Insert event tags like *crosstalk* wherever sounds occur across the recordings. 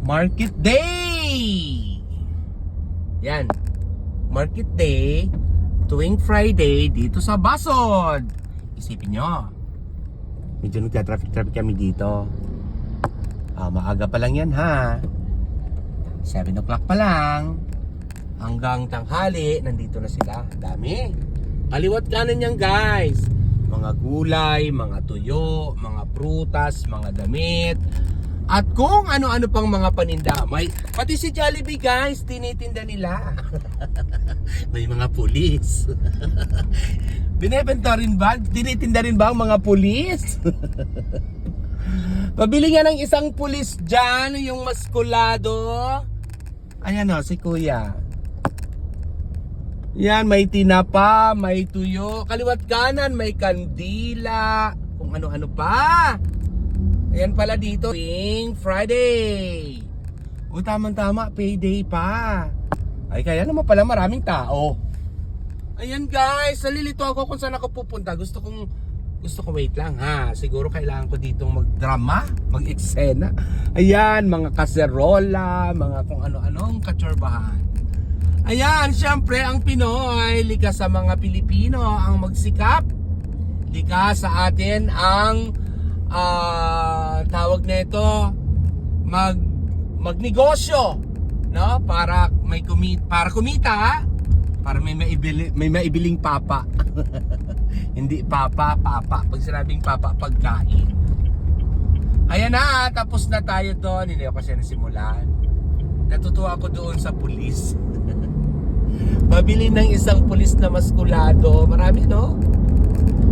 Market Day! Yan. Market Day, tuwing Friday, dito sa Basod. Isipin nyo. Medyo nagka-traffic-traffic kami dito. Ah, maaga pa lang yan ha. 7 o'clock pa lang. Hanggang tanghali, nandito na sila. Dami. Kaliwat kanan yan guys. Mga gulay, mga tuyo, mga prutas, mga damit. At kung ano-ano pang mga paninda. May, pati si Jollibee guys, tinitinda nila. *laughs* May mga pulis. *laughs* Binebenta rin ba? Tinitinda rin ba ang mga pulis? *laughs* Pabili nga ng isang pulis dyan, yung maskulado. Ayan o, si kuya. Yan, may tinapa, may tuyo. Kaliwat kanan, may kandila. Kung ano-ano pa. Ayan pala dito, Pink Friday. O tamang-tama, payday pa. Ay, kaya naman pala maraming tao. Ayan guys, nalilito ako kung saan ako pupunta. Gusto kong gusto ko wait lang ha. Siguro kailangan ko ditong magdrama, mag-eksena. Ayan, mga kaserola, mga kung ano-anong katsorbahan. Ayan, syempre ang Pinoy, likas sa mga Pilipino ang magsikap. Likas sa atin ang ah, tawag nito mag magnegosyo, no? Para may kumi para kumita, para may maibili, may maibiling papa. *laughs* Hindi papa, papa. Pag sinabing papa, pagkain. Ayan na, tapos na tayo doon. Hindi ako siya nasimulan. Natutuwa ako doon sa pulis. *laughs* Pabili ng isang pulis na maskulado. Marami, no?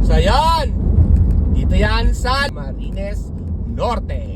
So, ayan. Dito yan sa Marines Norte.